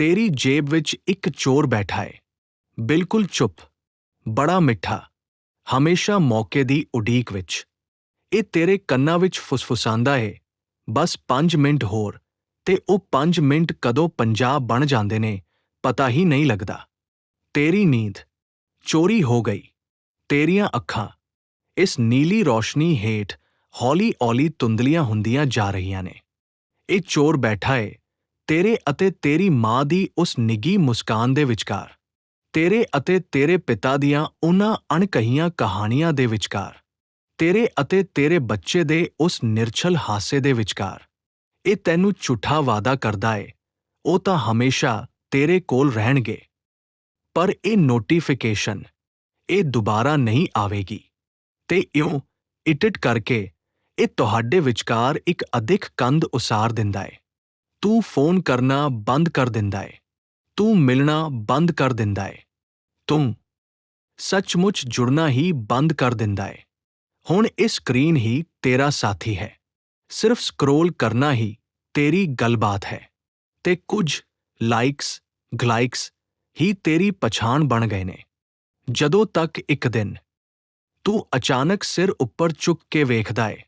ਤੇਰੀ ਜੇਬ ਵਿੱਚ ਇੱਕ ਚੋਰ ਬੈਠਾ ਏ। ਬਿਲਕੁਲ ਚੁੱਪ, ਬੜਾ ਮਿੱਠਾ, ਹਮੇਸ਼ਾ ਮੌਕੇ ਦੀ ਉਡੀਕ ਵਿੱਚ। ਇਹ ਤੇਰੇ ਕੰਨਾਂ ਵਿੱਚ ਫੁਸਫੁਸਾਂਦਾ ਏ। ਬਸ 5 ਮਿੰਟ ਹੋਰ, ਤੇ ਉਹ 5 ਮਿੰਟ ਕਦੋਂ 50 ਬਣ ਜਾਂਦੇ ਨੇ, ਪਤਾ ਹੀ ਨਹੀਂ ਲੱਗਦਾ। ਤੇਰੀ ਨੀਂਦ, ਚੋਰੀ ਹੋ ਗਈ। ਤੇਰੀਆਂ ਅੱਖਾਂ, ਇਸ ਨੀਲੀ ਰੋਸ਼ਨੀ ਹੇਠ ਹੌਲੀ-ਹੌਲੀ ਤੁੰਦਲੀਆਂ ਹੁੰਦੀਆਂ ਜਾ ਰਹੀਆਂ ਨੇ। ਇਹ ਚੋਰ ਬੈਠਾ ਏ। ਤੇਰੇ ਅਤੇ ਤੇਰੀ ਮਾਂ ਦੀ ਉਸ ਨਿੱਗੀ ਮੁਸਕਾਨ ਦੇ ਵਿਚਕਾਰ, ਤੇਰੇ ਅਤੇ ਤੇਰੇ ਪਿਤਾ ਦੀਆਂ ਉਹਨਾਂ ਅਣਕਹੀਆਂ ਕਹਾਣੀਆਂ ਦੇ ਵਿਚਕਾਰ, ਤੇਰੇ ਅਤੇ ਤੇਰੇ ਬੱਚੇ ਦੇ ਉਸ ਨਿਰਛਲ ਹਾਸੇ ਦੇ ਵਿਚਕਾਰ, ਇਹ ਤੈਨੂੰ ਝੂਠਾ ਵਾਅਦਾ ਕਰਦਾ ਏ, ਉਹ ਤਾਂ ਹਮੇਸ਼ਾ ਤੇਰੇ ਕੋਲ ਰਹਿਣਗੇ। ਪਰ ਇਹ ਨੋਟੀਫਿਕੇਸ਼ਨ ਇਹ ਦੁਬਾਰਾ ਨਹੀਂ ਆਵੇਗੀ। ਤੇ ਇਉਂ ਇਟਿਟ ਕਰਕੇ ਇਹ ਤੁਹਾਡੇ ਵਿਚਕਾਰ ਇੱਕ ਅਦਿੱਖ ਕੰਧ ਉਸਾਰ ਦਿੰਦਾ ਏ। ਤੂੰ ਫੋਨ ਕਰਨਾ ਬੰਦ ਕਰ ਦਿੰਦਾ ਏ। ਤੂੰ ਮਿਲਣਾ ਬੰਦ ਕਰ ਦਿੰਦਾ ਏ। ਤੂੰ ਸੱਚਮੁੱਚ ਜੁੜਨਾ ਹੀ ਬੰਦ ਕਰ ਦਿੰਦਾ ਏ। ਹੁਣ ਇਹ ਸਕਰੀਨ ਹੀ ਤੇਰਾ ਸਾਥੀ ਹੈ। ਸਿਰਫ ਸਕਰੋਲ ਕਰਨਾ ਹੀ ਤੇਰੀ ਗੱਲਬਾਤ ਹੈ। ਤੇ ਕੁਝ ਲਾਈਕਸ, ਗਲਾਈਕਸ ਹੀ ਤੇਰੀ ਪਛਾਣ ਬਣ ਗਏ ਨੇ। ਜਦੋਂ ਤੱਕ ਇੱਕ ਦਿਨ ਤੂੰ ਅਚਾਨਕ ਸਿਰ ਉੱਪਰ ਚੁੱਕ ਕੇ ਵੇਖਦਾ ਏ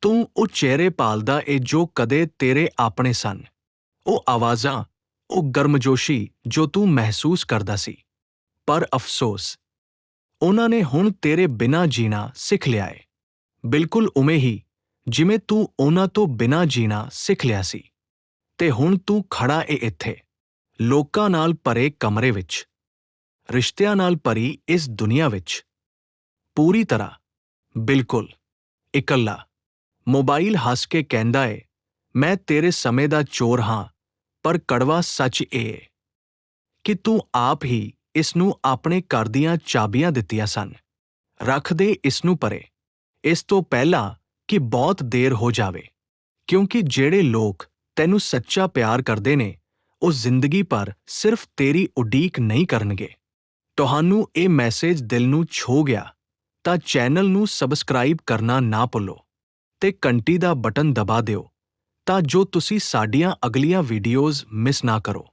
ਤੂੰ ਉਹ ਚਿਹਰੇ ਪਾਲਦਾ ਏ ਜੋ ਕਦੇ ਤੇਰੇ ਆਪਣੇ ਸਨ। ਉਹ ਆਵਾਜ਼ਾਂ, ਉਹ ਗਰਮਜੋਸ਼ੀ ਜੋ ਤੂੰ ਮਹਿਸੂਸ ਕਰਦਾ ਸੀ। ਪਰ ਅਫਸੋਸ, ਉਹਨਾਂ ਨੇ ਹੁਣ ਤੇਰੇ ਬਿਨਾਂ ਜੀਣਾ ਸਿੱਖ ਲਿਆ ਏ। ਬਿਲਕੁਲ ਉਵੇਂ ਹੀ, ਜਿਵੇਂ ਤੂੰ ਉਹਨਾਂ ਤੋਂ ਬਿਨਾਂ ਜੀਣਾ ਸਿੱਖ ਲਿਆ ਸੀ। ਤੇ ਹੁਣ ਤੂੰ ਖੜਾ ਏ ਇੱਥੇ, ਲੋਕਾਂ ਨਾਲ ਭਰੇ ਕਮਰੇ ਵਿੱਚ, ਰਿਸ਼ਤਿਆਂ ਨਾਲ ਭਰੀ ਇਸ ਦੁਨੀਆ ਵਿੱਚ। ਪੂਰੀ ਤਰ੍ਹਾਂ, ਬਿਲਕੁਲ, ਇਕੱਲਾ ਮੋਬਾਈਲ ਹੱਸ ਕੇ ਕਹਿੰਦਾ ਏ, ਮੈਂ ਤੇਰੇ ਸਮੇਂ ਦਾ ਚੋਰ ਹਾਂ, ਪਰ ਕੜਵਾ ਸੱਚ ਇਹ ਏ ਕਿ ਤੂੰ ਆਪ ਹੀ ਇਸ ਨੂੰ ਆਪਣੇ ਘਰ ਦੀਆਂ ਚਾਬੀਆਂ ਦਿੱਤੀਆਂ ਸਨ। ਰੱਖ ਦੇ ਇਸ ਨੂੰ ਪਰੇ। ਇਸ ਤੋਂ ਪਹਿਲਾਂ ਕਿ ਬਹੁਤ ਦੇਰ ਹੋ ਜਾਵੇ, ਕਿਉਂਕਿ ਜਿਹੜੇ ਲੋਕ ਤੈਨੂੰ ਸੱਚਾ ਪਿਆਰ ਕਰਦੇ ਨੇ, ਉਹ ਜ਼ਿੰਦਗੀ ਭਰ ਸਿਰਫ ਤੇਰੀ ਉਡੀਕ ਨਹੀਂ ਕਰਨਗੇ। ਤੁਹਾਨੂੰ ਇਹ ਮੈਸੇਜ ਦਿਲ ਨੂੰ ਛੋ ਗਿਆ, ਤਾਂ ਚੈਨਲ ਨੂੰ ਸਬਸਕ੍ਰਾਈਬ ਕਰਨਾ ਨਾ ਭੁੱਲੋ। ਤੇ ਘੰਟੀ ਦਾ ਬਟਨ ਦਬਾ ਦਿਓ, ਤਾਂ ਜੋ ਤੁਸੀਂ ਸਾਡੀਆਂ ਅਗਲੀਆਂ ਵੀਡੀਓਜ਼ ਮਿਸ ਨਾ ਕਰੋ।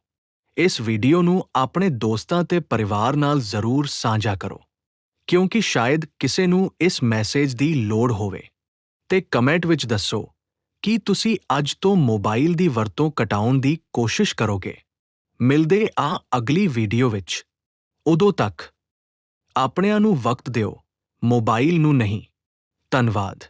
ਇਸ ਵੀਡੀਓ ਨੂੰ ਆਪਣੇ ਦੋਸਤਾਂ ਤੇ ਪਰਿਵਾਰ ਨਾਲ ਜ਼ਰੂਰ ਸਾਂਝਾ ਕਰੋ, ਕਿਉਂਕਿ ਸ਼ਾਇਦ ਕਿਸੇ ਨੂੰ ਇਸ ਮੈਸੇਜ ਦੀ ਲੋੜ ਹੋਵੇ। ਤੇ ਕਮੈਂਟ ਵਿੱਚ ਦੱਸੋ, ਕੀ ਤੁਸੀਂ ਅੱਜ ਤੋਂ ਮੋਬਾਈਲ ਦੀ ਵਰਤੋਂ ਘਟਾਉਣ ਦੀ ਕੋਸ਼ਿਸ਼ ਕਰੋਗੇ? ਮਿਲਦੇ ਆ ਅਗਲੀ ਵੀਡੀਓ ਵਿੱਚ। ਉਦੋਂ ਤੱਕ, ਆਪਣਿਆਂ ਨੂੰ ਵਕਤ ਦਿਓ, ਮੋਬਾਈਲ ਨੂੰ ਨਹੀਂ। ਧੰਨਵਾਦ।